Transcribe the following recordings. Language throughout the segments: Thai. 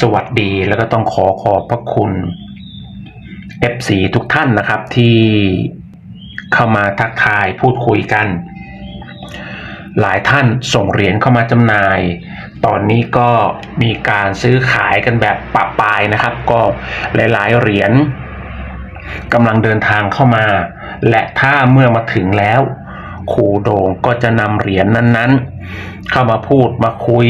สวัสดีแล้วก็ต้องขอขอบพระคุณ FC ทุกท่านนะครับที่เข้ามาทักทายพูดคุยกัน หลายท่านส่งเหรียญเข้ามาจำหน่าย ตอนนี้ก็มีการซื้อขายกันแบบปะปายนะครับ ก็หลายๆเหรียญกำลังเดินทางเข้ามา และถ้าเมื่อมาถึงแล้วครูโดงก็จะนำเหรียญนั้นๆ เข้ามาพูดมาคุย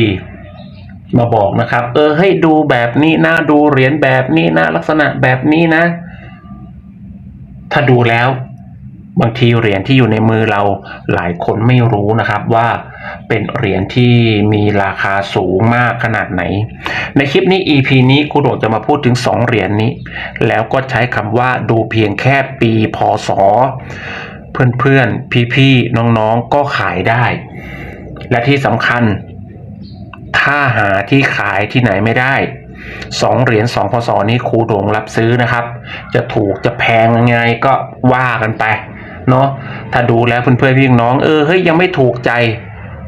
มาบอกนะครับ เออให้ดูแบบนี้นะดูเหรียญแบบนี้นะ ลักษณะแบบนี้นะ ถ้าดูแล้ว บางทีเหรียญที่อยู่ในมือเราหลายคนไม่รู้นะครับว่าเป็นเหรียญที่มีราคาสูงมากขนาดไหน ในคลิปนี้ EP นี้ครูโดดจะมาพูดถึง 2 เหรียญนี้ แล้วก็ใช้คำว่าดูเพียงแค่ปีพศเพื่อนๆ พี่ๆ น้องๆ ก็ขายได้ และที่สำคัญ ถ้าหาที่ขายที่ไหนไม่ได้สองเหรียญสองพศนี้ครูโด่งรับซื้อนะครับ จะถูกจะแพงยังไงก็ว่ากันไปเนาะถ้าดูแล้วเพื่อนๆพี่น้องเออเฮ้ยยังไม่ถูกใจ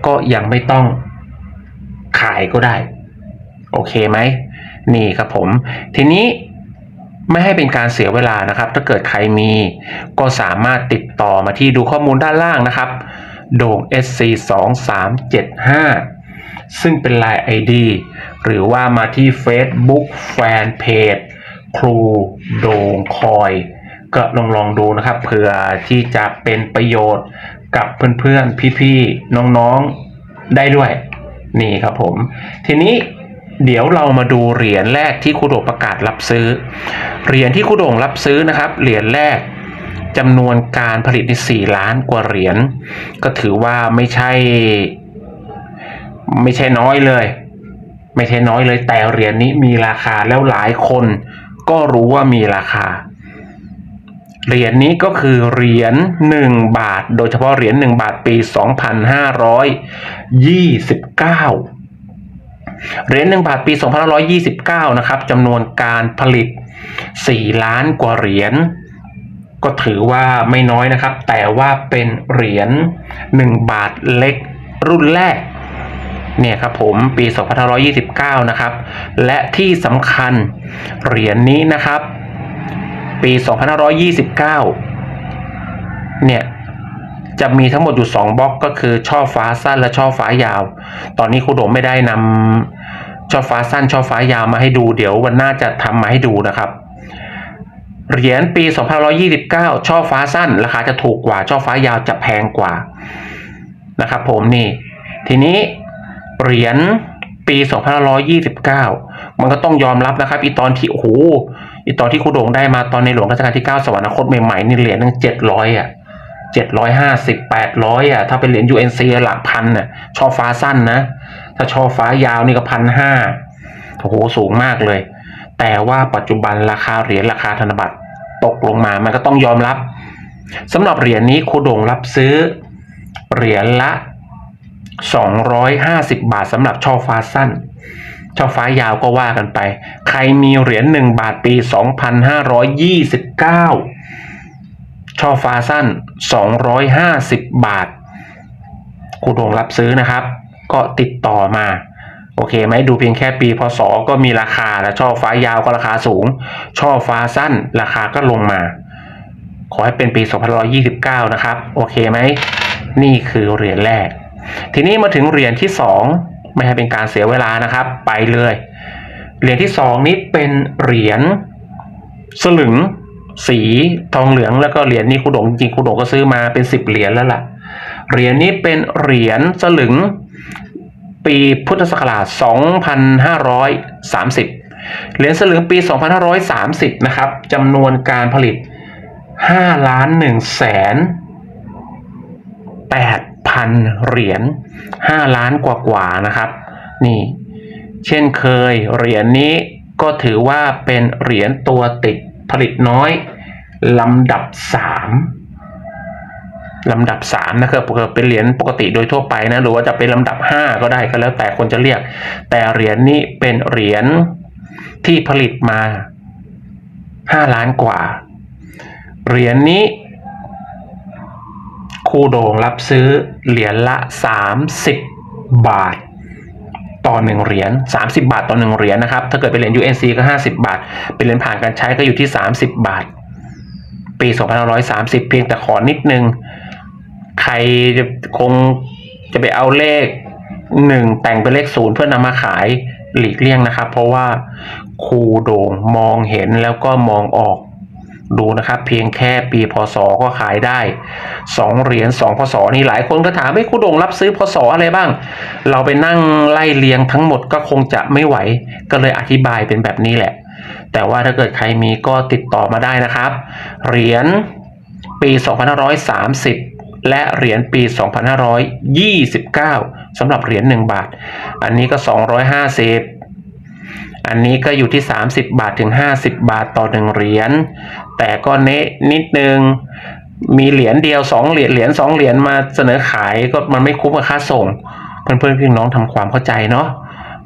ก็ยังไม่ต้องขายก็ได้ โอเคไหมนี่ครับผม ทีนี้ไม่ให้เป็นการเสียเวลานะครับ ถ้าเกิดใครมี ก็สามารถติดต่อมาที่ดูข้อมูลด้านล่างนะครับ โด่ง SC 2 3 7 5 ซึ่งเป็น Line ID หรือว่ามาที่ Facebook Fanpage ครูโดงคอย ก็ลองลองดูนะครับเผื่อที่จะเป็นประโยชน์กับเพื่อนๆ พี่ๆ น้องๆ ได้ด้วย นี่ครับผม ทีนี้เดี๋ยวเรามาดูเหรียญแรกที่ครูโดงประกาศรับซื้อ เหรียญที่ครูโดงรับซื้อนะครับ เหรียญแรกจำนวนการผลิตใน4ล้านกว่าเหรียญ ก็ถือว่าไม่ใช่ ไม่ใช่น้อยเลย ไม่ใช่น้อยเลย แต่เหรียญนี้มีราคาแล้วหลายคน ก็รู้ว่ามีราคา เหรียญนี้ก็คือเหรียญ1บาท โดยเฉพาะเหรียญ1บาทปี 2529เหรียญ1บาทปี 2529 นะครับจำนวนการผลิต 4 ล้านกว่าเหรียญ ก็ถือว่าไม่น้อยนะครับ แต่ว่าเป็นเหรียญ1บาทเล็กรุ่นแรก เนี่ยครับผมปี 2529 นะครับ และที่สำคัญเหรียญนี้นะครับ ปี 2529 เนี่ยจะมีทั้งหมดอยู่ 2บล็อกก็คือช่อฟ้าสั้นและช่อฟ้ายาว ตอนนี้ครูโดมไม่ได้นำช่อฟ้าสั้นช่อฟ้ายาวมาให้ดู เดี๋ยววันหน้าจะทำมาให้ดูนะครับ เหรียญปี 2529 ช่อฟ้าสั้นราคาจะถูกกว่าช่อฟ้ายาวจะแพงกว่านะครับผมนี่ ทีนี้ เหรียญปี2529 มันก็ต้องยอมรับนะครับ อีตอนที่โอ้โหอีตอนที่ครูโด่งได้มาตอนในหลวงรัชกาลที่ 9 สวรรคตใหม่ๆนี่เหรียญนึง700 อะ 750 800 อะ ถ้าเป็นเหรียญ UNC หลักพันน่ะช่อฟ้าสั้นนะ ถ้าช่อฟ้ายาวนี่ก็พันห้าโอ้โหสูงมากเลย แต่ว่าปัจจุบันราคาเหรียญราคาธนบัตรตกลงมามันก็ต้องยอมรับสำหรับเหรียญนี้ครูโด่งรับซื้อเหรียญละ 250 บาทสำหรับช่อฟ้าสั้น ช่อฟ้ายาวก็ว่ากันไป ใครมีเหรียญ1บาทปี 2529 ช่อฟ้าสั้น 250 บาทครูโดงรับซื้อนะครับ ก็ติดต่อมา โอเคไหมดูเพียงแค่ปีพศก็มีราคาแล้วช่อฟ้ายาวก็ราคาสูง ช่อฟ้าสั้นราคาก็ลงมา ขอให้เป็นปี 2529 นะครับ โอเคไหม นี่คือเหรียญแรก ทีนี้มาถึงเหรียญที่สองไม่ให้เป็นการเสียเวลานะครับ ไปเลย เหรียญที่สองนี้เป็นเหรียญสลึง สีทองเหลืองแล้วก็เหรียญนี้ครูโดงจริงครูโดงก็ซื้อมาเป็นสิบเหรียญแล้วล่ะ เหรียญนี้เป็นเหรียญสลึง ปีพุทธศักราช 2530 เหรียญสลึงปี 2530 นะครับจำนวนการผลิต5ล้าน1แสน 8,000เหรียญ5ล้านกว่าๆนะครับ นี่ เช่นเคยเหรียญนี้ก็ถือว่าเป็นเหรียญตัวติดผลิตน้อยลำดับสามลำดับสามนะครับเป็นเหรียญปกติโดยทั่วไปนะหรือว่าจะเป็นลำดับห้าก็ได้ก็แล้วแต่คนจะเรียก แต่เหรียญนี้เป็นเหรียญที่ผลิตมาห้าล้านกว่า เหรียญนี้ ครูโด่งรับซื้อเหรียญละ 30 บาท ต่อหนึ่งเหรียญ30 บาทต่อหนึ่งเหรียญนะครับ ถ้าเกิดเป็นเหรียญ UNC ก็ 50 บาท เป็นเหรียญผ่านการใช้ก็อยู่ที่ 30 บาท ปี2530 เพียงแต่ขอนิดนึง ใครจะคงจะไปเอาเลขหนึ่งแต่งเป็นเลขศูนย์เพื่อนำมาขายหลีกเลี่ยงนะครับ เพราะว่าครูโด่งมองเห็นแล้วก็มองออก ดูนะครับ เพียงแค่ปีพศก็ขายได้สองเหรียญสองพศนี่หลายคนก็ถามไม่ครูโด่งรับซื้อพศอะไรบ้าง เราไปนั่งไล่เรียงทั้งหมดก็คงจะไม่ไหว ก็เลยอธิบายเป็นแบบนี้แหละ แต่ว่าถ้าเกิดใครมีก็ติดต่อมาได้นะครับ เหรียญปี 2530และเหรียญปี 2529สำหรับเหรียญ1บาท อันนี้ก็ 250 อันนี้ก็อยู่ที่ 30 บาทถึง 50 บาทต่อหนึ่งเหรียญ แต่ก็เนะนิดนึง มีเหรียญเดียว 2 เหรียญ เหรียญ 2 เหรียญมาเสนอขายก็มันไม่คุ้มกับค่าส่ง เพื่อนๆพี่น้องทำความเข้าใจเนาะ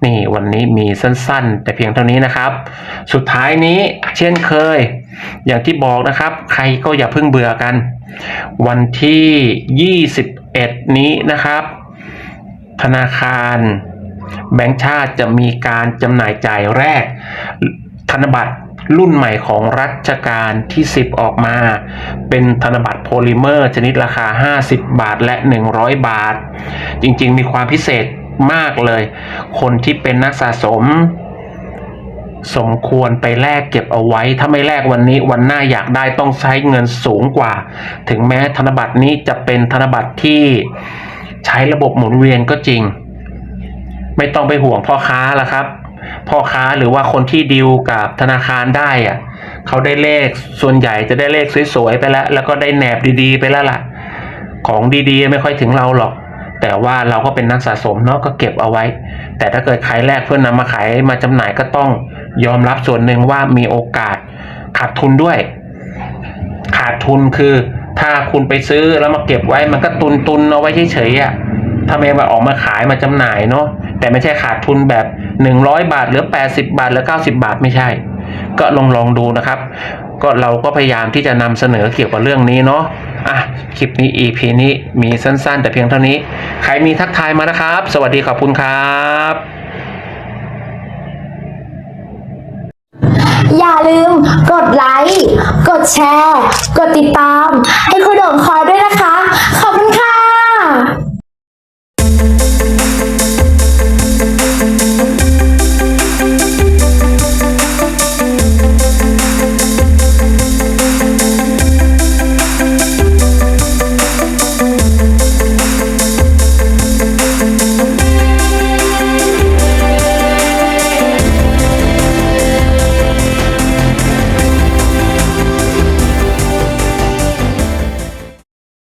นี่วันนี้มีสั้นๆ แต่เพียงเท่านี้นะครับ สุดท้ายนี้เช่นเคย อย่างที่บอกนะครับ ใครก็อย่าเพิ่งเบื่อกัน วันที่ 21 นี้นะครับ ธนาคาร แบงก์ชาติจะมีการจำหน่ายจ่ายแรก ธนบัตรรุ่นใหม่ของรัชกาลที่ 10 ออกมา เป็นธนบัตรโพลิเมอร์ ชนิดราคา 50 บาทและ 100 บาท จริงๆ มีความพิเศษมากเลย คนที่เป็นนักสะสม สมควรไปแลกเก็บเอาไว้ ถ้าไม่แลกวันนี้วันหน้าอยากได้ต้องใช้เงินสูงกว่า ถึงแม้ธนบัตรนี้จะเป็นธนบัตรที่ใช้ระบบหมุนเวียนก็จริง ไม่ต้องไปห่วงพ่อค้าละครับ พ่อค้าหรือว่าคนที่ดีลกับธนาคารได้อะเขาได้เลขส่วนใหญ่จะได้เลขสวยๆไปแล้ว แล้วก็ได้แหนบดีๆ ไปแล้วล่ะ ของดีๆ ไม่ค่อยถึงเราหรอก แต่ว่าเราก็เป็นนักสะสมเนาะก็เก็บเอาไว้ แต่ถ้าเกิดขายแรกเพื่อนนำมาขายมาจำหน่ายก็ต้องยอมรับส่วนหนึ่งว่ามีโอกาสขาดทุนด้วย ขาดทุนคือถ้าคุณไปซื้อแล้วมาเก็บไว้มันก็ตุนตุนๆเอาไว้เฉยๆอะถ้าไมมาออกมาขายมาจำหน่ายเนาะ แต่ไม่ใช่ขาดทุนแบบ 100 บาทหรือ 80 บาทหรือ 90 บาทไม่ใช่ ก็ลองลองดูนะครับ ก็เราก็พยายามที่จะนำเสนอเกี่ยวกับเรื่องนี้เนาะอะคลิปนี้ EP นี้มีสั้นๆ แต่เพียงเท่านี้ ใครมีทักทายมานะครับ สวัสดีขอบคุณครับอย่าลืมกดไลค์ กดแชร์ ก